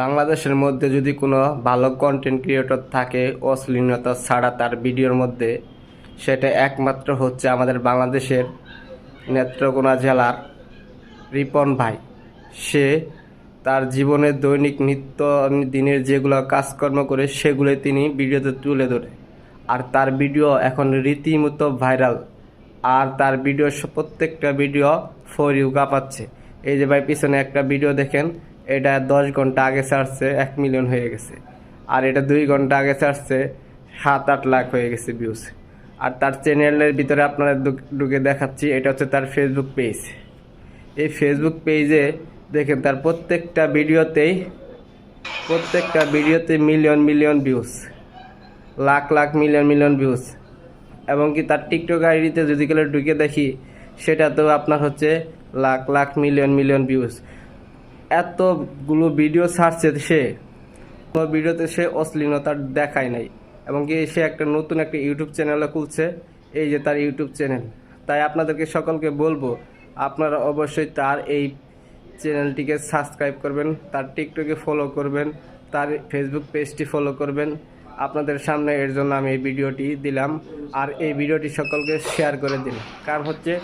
বাংলাদেশের মধ্যে যদি কোনো ভালো কন্টেন্ট ক্রিয়েটর থাকে, অশ্লীলতা ছাড়া তার ভিডিওর মধ্যে, সেটা একমাত্র হচ্ছে আমাদের বাংলাদেশের নেত্রকোনা জেলার রিপন ভাই। সে তার জীবনের দৈনিক নিত্য দিনের যেগুলো কাজকর্ম করে সেগুলো তিনি ভিডিওতে তুলে ধরে। আর তার ভিডিও এখন রীতিমতো ভাইরাল। আর তার ভিডিও প্রত্যেকটা ভিডিও ফর ইউ কাঁপাচ্ছে এই যে ভাই, পিছনে একটা ভিডিও দেখেন। এটা দশ ঘণ্টা আগে ছাড়ছে, এক মিলিয়ন হয়ে গেছে। আর এটা দুই ঘণ্টা আগে ছাড়ছে, সাত, আট লাখ হয়ে গেছে ভিউজ আর তার চ্যানেলের ভিতরে আপনারা ঢুকে দেখাচ্ছি, এটা হচ্ছে তার ফেসবুক পেজ এই ফেসবুক পেজে দেখেন, তার প্রত্যেকটা ভিডিওতেই, প্রত্যেকটা ভিডিওতে million million views lakh lakh million million views এবং কি তার টিকটক আইডিতে যদি গেলে ঢুকে দেখি সেটা তো আপনার হচ্ছে lakh lakh million million views এতগুলো ভিডিও ছাড়ছে সে। কোনো ভিডিওতে সে অশ্লীলতা দেখায় নাই। এবং কি সে একটা নতুন একটা ইউটিউব চ্যানেলও খুলছে, এই যে তার ইউটিউব চ্যানেল। তাই আপনাদেরকে সকলকে বলব, আপনারা অবশ্যই তার এই চ্যানেলটিকে সাবস্ক্রাইব করবেন, তার টিকটকে ফলো করবেন, তার ফেসবুক পেজটি ফলো করবেন। আপনাদের সামনে এর জন্য আমি এই ভিডিওটি দিলাম। আর এই ভিডিওটি সকলকে শেয়ার করে দিন। কারণ হচ্ছে